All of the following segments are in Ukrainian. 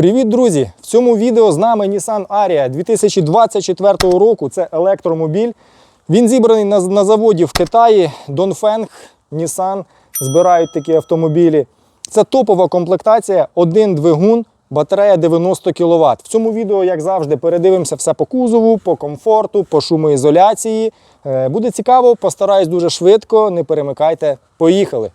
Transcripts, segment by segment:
Привіт, друзі! В цьому відео з нами Nissan Aria 2024 року. Це електромобіль. Він зібраний на, на заводі в Китаї. Dongfeng, Nissan збирають такі автомобілі. Це топова комплектація, один двигун, батарея 90 кВт. В цьому відео, як завжди, передивимося все по кузову, по комфорту, по шумоізоляції. Е, Буде цікаво, постараюсь дуже швидко. Не перемикайте. Поїхали!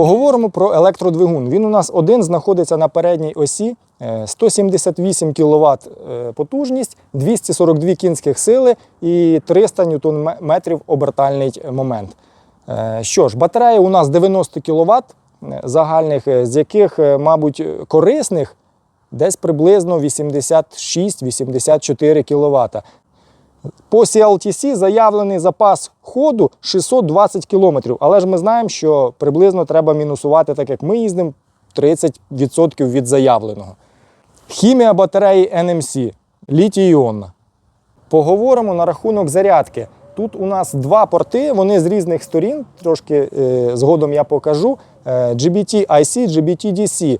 Поговоримо про електродвигун. Він у нас один знаходиться на передній осі, е, 178 кВт потужність, 242 кінських сили і 300 ньютон-метрів обертальний момент. Е, Що ж, батарея у нас 90 кВт загальних, е, з яких, е, мабуть, корисних десь приблизно 86-84 кВт. По CLTC заявлений запас ходу 620 км, але ж ми знаємо, що приблизно треба мінусувати, так як ми їздимо 30% від заявленого. Хімія батареї NMC літій-іонна. Поговоримо на рахунок зарядки. Тут у нас два порти, вони з різних сторін, трошки е, згодом я покажу. Е, GBT-IC, GBT-DC. Е,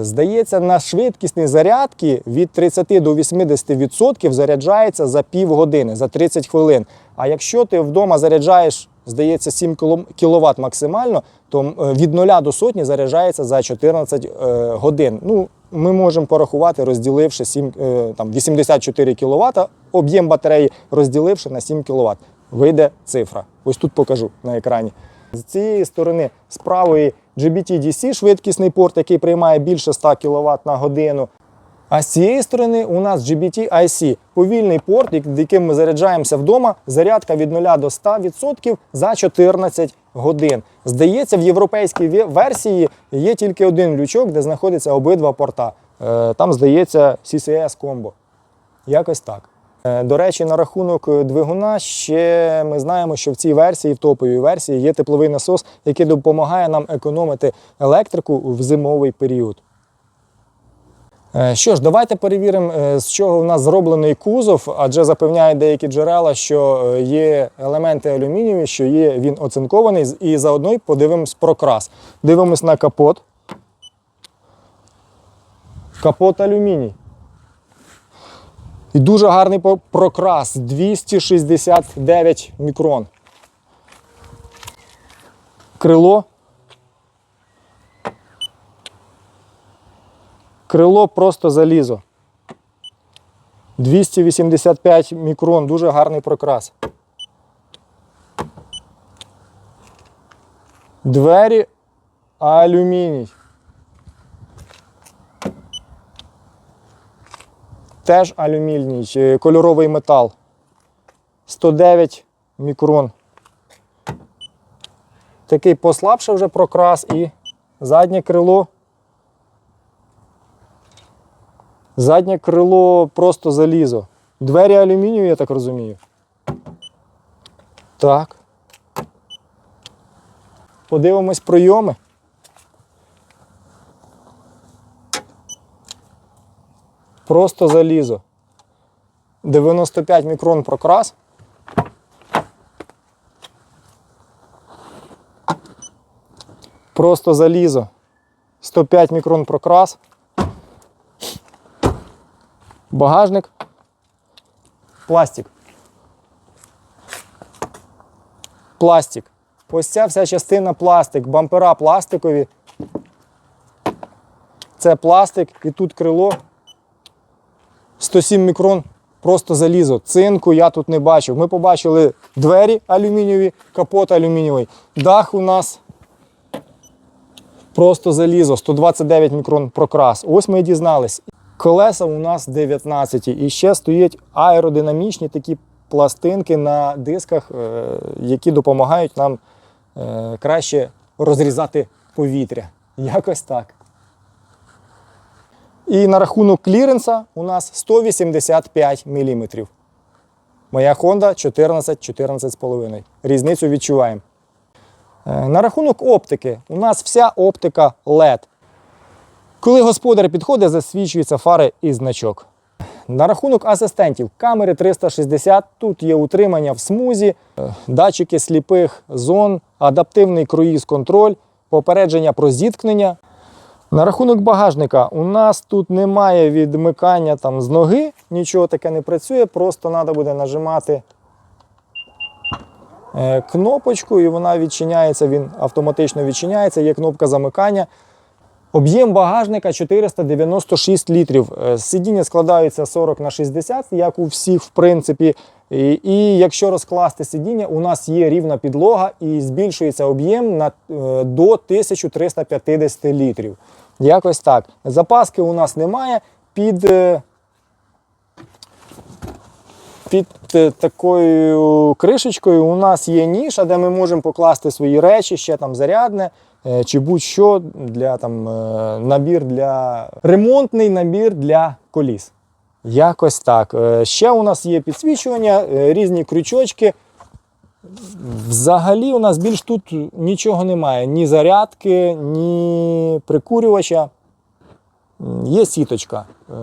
Здається, на швидкісні зарядки від 30 до 80% заряджається за півгодини, за 30 хвилин. А якщо ти вдома заряджаєш, здається, 7 кВт максимально, то е, від 0 до сотні заряджається за 14 е, годин. Ну, ми можемо порахувати, розділивши 7, е, там, 84 кВт, об'єм батареї розділивши на 7 кВт. Вийде цифра. Ось тут покажу на екрані. З цієї сторони, з правої GBT-DC швидкісний порт, який приймає більше 100 кВт на годину. А з цієї сторони у нас GBT-IC повільний порт, яким ми заряджаємося вдома. Зарядка від 0 до 100% за 14 годин. Здається, в європейській версії є тільки один лючок, де знаходяться обидва порта. Е, Там, здається, CCS комбо. Якось так. Е, До речі, на рахунок е, двигуна ще ми знаємо, що в цій версії, в топовій версії, є тепловий насос, який допомагає нам економити електрику в зимовий період. Е, Що ж, давайте перевіримо, з чого в нас зроблений кузов, адже запевняють деякі джерела, що є елементи алюмінієві, що є він оцинкований, і заодно подивимось прокрас. Дивимось на капот. Капот алюміній. І дуже гарний прокрас 269 мікрон. Крило. Крило просто залізо. 285 мікрон, дуже гарний прокрас. Двері алюміній. Теж алюміній, кольоровий метал. 109 мікрон. Такий послабший вже прокрас і заднє крило. Заднє крило просто залізо. Двері алюмінію, я так розумію. Так. Подивимось пройоми. Просто залізо. 95 мікрон прокрас. Просто залізо. 105 мікрон прокрас. Багажник. Пластик. Пластик. Ось ця вся частина пластик, бампера пластикові. Це пластик і тут крило 107 мікрон просто залізо. Цинку я тут не бачив. Ми побачили двері алюмінієві, капот алюмінієвий. Дах у нас просто залізо, 129 мікрон прокрас. Ось ми і дізнались. Колеса у нас 19 і ще стоять аеродинамічні такі пластинки на дисках, е, які допомагають нам е, краще розрізати повітря. Якось так. І на рахунок кліренса у нас 185 мм. Моя Honda 14 14,5. Різницю відчуваємо. Е, На рахунок оптики, у нас вся оптика LED. Коли господар підходить, засвічуються фари і значок. На рахунок асистентів, камери 360, тут є утримання в смузі, е, датчики сліпих зон, адаптивний круїз-контроль, попередження про зіткнення. На рахунок багажника, у нас тут немає відмикання там з ноги, нічого таке не працює, просто треба буде нажимати е, кнопочку, і вона відчиняється, він автоматично відчиняється, є кнопка замикання. Об'єм багажника 496 літрів. Е, Сидіння складаються 40 на 60, як у всіх, в принципі. І, і якщо розкласти сидіння, у нас є рівна підлога і збільшується об'єм на, е, до 1350 літрів. Якось так. Запаски у нас немає. Під, е, під е, такою кришечкою у нас є ніша, де ми можемо покласти свої речі, ще там зарядне е, чи будь-що для там набір для ремонтний набір для коліс. Якось так. Ще у нас є підсвічування, різні крючочки. Взагалі у нас більш тут нічого немає. Ні зарядки, ні прикурювача. Є сіточка. Е,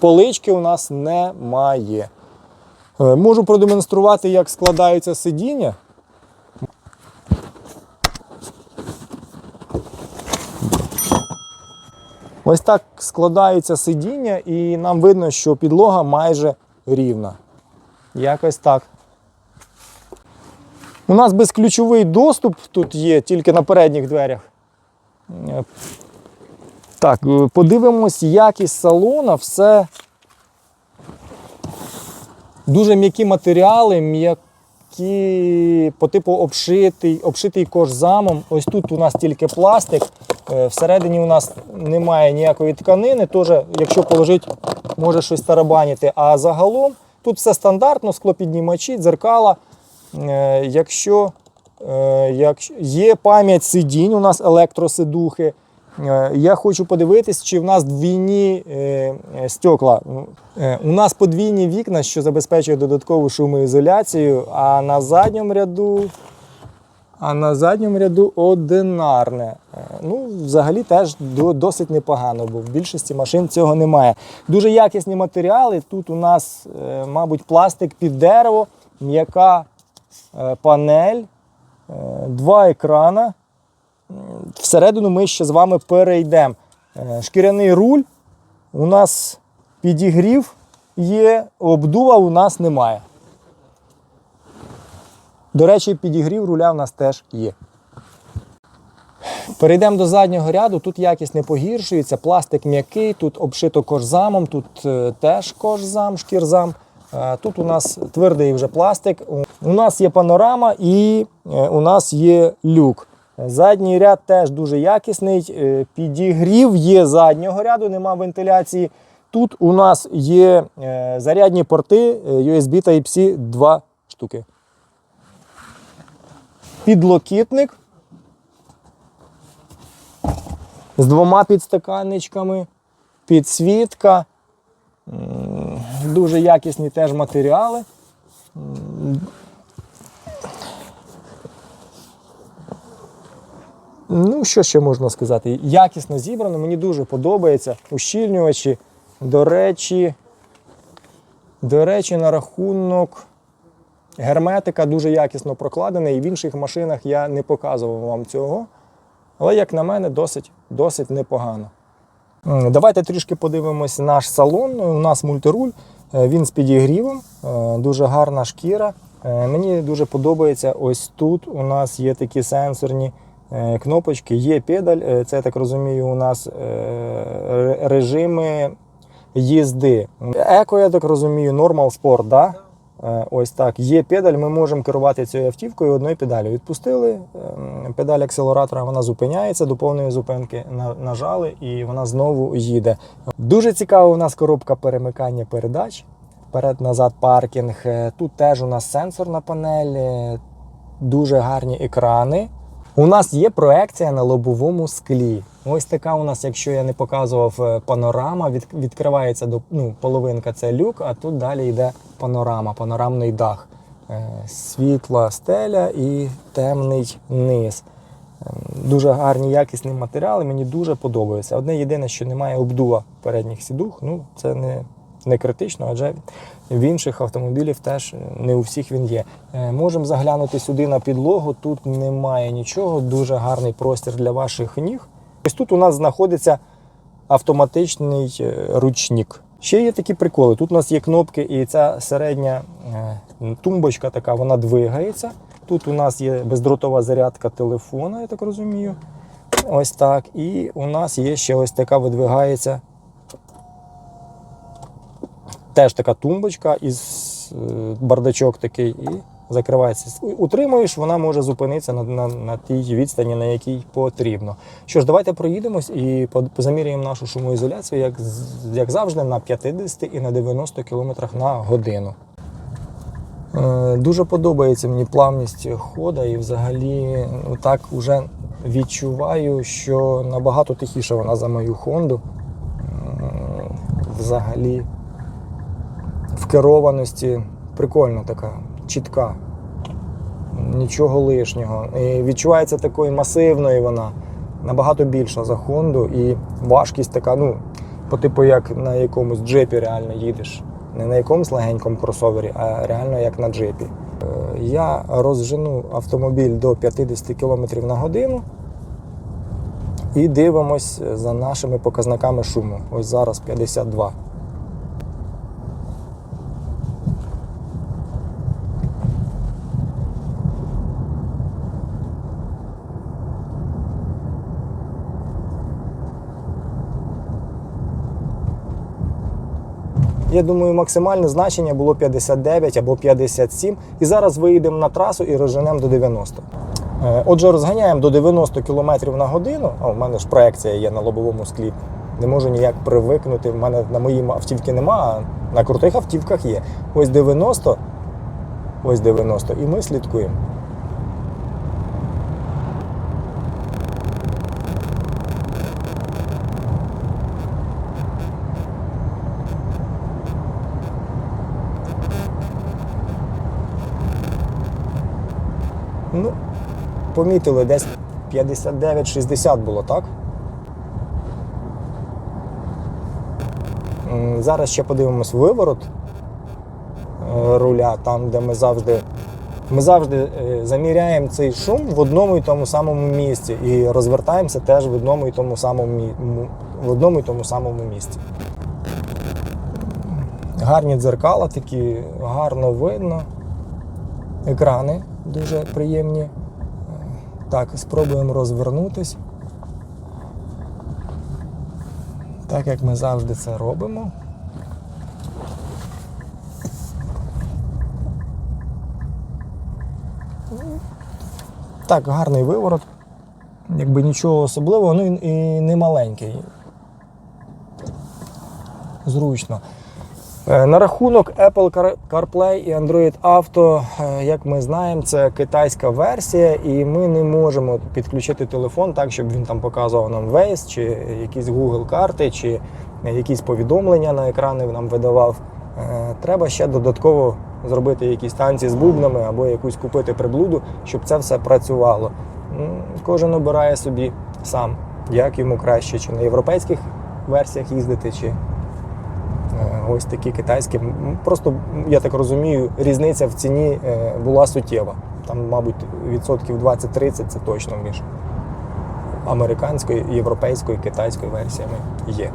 Полички у нас немає. Е, Можу продемонструвати, як складаються сидіння. Ось так складаються сидіння, і нам видно, що підлога майже рівна. Якось так. У нас безключовий доступ тут є тільки на передніх дверях. Е, Так, е, подивимось, якість салона, все. Дуже м'які матеріали, м'які по типу обшитий, обшитий кожзамом. Ось тут у нас тільки пластик. Е, Всередині у нас немає ніякої тканини, теж, якщо положити, може щось тарабаніти. А загалом тут все стандартно, склопіднімачі, дзеркала. Е, Якщо, е, є пам'ять сидінь, у нас електросидухи. Е, Я хочу подивитись, чи в нас двійні стекла. У нас подвійні вікна, що забезпечує додаткову шумоізоляцію, а на задньому ряду. А на задньому ряду одинарне. Ну, взагалі теж досить непогано, бо в більшості машин цього немає. Дуже якісні матеріали. Тут у нас, мабуть, пластик під дерево, м'яка панель, е, два екрана. Всередину ми ще з вами перейдемо. Е, Шкіряний руль. У нас підігрів є, обдува у нас немає. До речі, підігрів руля в нас теж є. Перейдемо до заднього ряду. Тут якість не погіршується, пластик м'який, тут обшито кожзамом, тут е, теж кожзам, шкірзам. Тут у нас твердий вже пластик. У- нас є панорама і е, у нас є люк. Задній ряд теж дуже якісний. е, Підігрів є заднього ряду, нема вентиляції. Тут у нас є е, зарядні порти USB Type-C 2 штуки. Підлокітник з двома підстаканничками, підсвітка, дуже якісні теж матеріали. Ну, що ще можна сказати? Якісно зібрано, мені дуже подобається. Ущільнювачі. До речі, до речі, на рахунок герметика дуже якісно прокладений, і в інших машинах я не показував вам цього. Але, як на мене, досить, досить непогано. Давайте трішки подивимось наш салон. У нас мультируль, він з підігрівом, е, дуже гарна шкіра. Е, Мені дуже подобається. Ось тут у нас є такі сенсорні е, кнопочки, є педаль. е, Це я так розумію, у нас е, режими їзди. Еко, я так розумію, Normal Sport, да? Е, Ось так. Є педаль, ми можемо керувати цією автівкою одною педалю. Відпустили ем, педаль акселератора, вона зупиняється до повної зупинки. на- Нажали і вона знову їде. Дуже цікава у нас коробка перемикання передач. Вперед-назад паркінг. Е, Тут теж у нас сенсорна панель, е, дуже гарні екрани. У нас є проекція на лобовому склі. Ось така у нас, якщо я не показував е, панорама, від, відкривається до ну, половинка це люк, а тут далі йде панорама, панорамний дах. Е, Світла стеля і темний низ. Е, Дуже гарні якісні матеріали, мені дуже подобаються. Одне єдине, що немає обдува передніх сідух, ну це не, не критично, адже в інших автомобілів теж не у всіх він є. Е, Можемо заглянути сюди на підлогу. Тут немає нічого, дуже гарний простір для ваших ніг. Ось тут у нас знаходиться автоматичний е, ручник. Ще є такі приколи. Тут у нас є кнопки, і ця середня е, тумбочка така, вона двигається. Тут у нас є бездротова зарядка телефона, я так розумію. Ось так. І у нас є ще ось така видвигається. Теж така тумбочка із е, бардачок такий і закривається. Утримуєш, вона може зупинитися на, на, на тій відстані, на якій потрібно. Що ж, давайте проїдемось і позаміряємо нашу шумоізоляцію, як, як завжди, на 50 і на 90 км на годину. Е, Дуже подобається мені плавність хода і взагалі ну, так вже відчуваю, що набагато тихіше вона за мою Хонду. Взагалі в керованості прикольна така, чітка. Нічого лишнього. І відчувається такою масивною вона, набагато більша за Хонду. І важкість така, ну, по типу як на якомусь джипі реально їдеш. Не на якомусь легенькому кросовері, а реально як на джипі. Е, Я розжену автомобіль до 50 км на годину і дивимось за нашими показниками шуму. Ось зараз 52. Я думаю, максимальне значення було 59 або 57. І зараз виїдемо на трасу і розженемо до 90. Е, Отже, розганяємо до 90 км на годину. А у мене ж проекція є на лобовому склі. Не можу ніяк привикнути. В мене на моїй автівці нема, а на крутих автівках є. Ось 90, ось 90, і ми слідкуємо. Помітили, десь 59-60 було, так? Зараз ще подивимось виворот е, руля, там, де ми завжди. Ми завжди е, заміряємо цей шум в одному і тому самому місці і розвертаємося теж в одному і тому самому, в одному і тому самому місці. Гарні дзеркала, такі гарно видно. Екрани дуже приємні. Так, спробуємо розвернутись. Так як ми завжди це робимо. Так, гарний виворот. Якби нічого особливого, ну і не маленький. зручно. Е, На рахунок Apple Car- CarPlay і Android Auto, е, як ми знаємо, це китайська версія, і ми не можемо підключити телефон так, щоб він там показував нам Waze, чи якісь Google карти, чи якісь повідомлення на екрани нам видавав. Е, Треба ще додатково зробити якісь танці з бубнами або якусь купити приблуду, щоб це все працювало. Кожен обирає собі сам, як йому краще, чи на європейських версіях їздити, чи Е, Ось такі китайські. Просто, я так розумію, різниця в ціні е, була суттєва. Там, мабуть, відсотків 20-30 це точно між американською, європейською і китайською версіями є.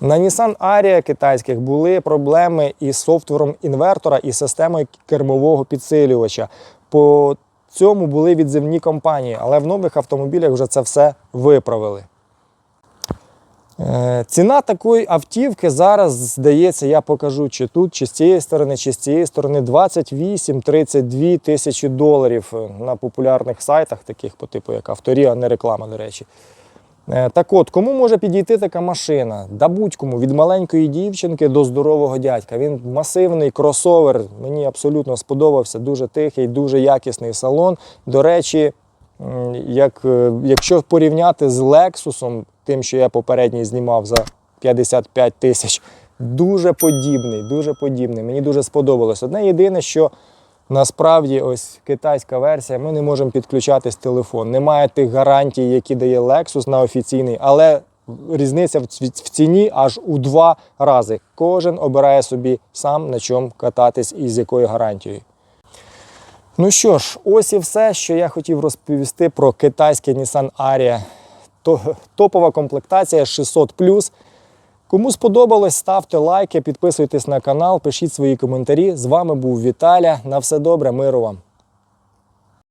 На Nissan Aria китайських були проблеми із софтвером інвертора і системою кермового підсилювача. По цьому були відзивні компанії, але в нових автомобілях вже це все виправили. Е, Ціна такої автівки зараз, здається, я покажу чи тут, чи з цієї сторони, чи з цієї сторони 28-32 тисячі доларів е, на популярних сайтах, таких по типу як Авторі, а не реклама, до речі. Е, Так от, кому може підійти така машина? Да будь-кому, від маленької дівчинки до здорового дядька. Він масивний кросовер, мені абсолютно сподобався, дуже тихий, дуже якісний салон. До речі, як, е, якщо порівняти з Lexus, тим, що я попередній знімав за 55 тисяч, дуже подібний, дуже подібний. Мені дуже сподобалось. Одне єдине, що насправді ось китайська версія, ми не можемо підключатись телефон. Немає тих гарантій, які дає Lexus на офіційний, але різниця в ціні аж у два рази. Кожен обирає собі сам на чому кататись і з якою гарантією. Ну що ж, ось і все, що я хотів розповісти про китайський Nissan Aria. Топова комплектація 600 Кому сподобалось, ставте лайки, підписуйтесь на канал, пишіть свої коментарі. З вами був Віталя. На все добре, миру вам!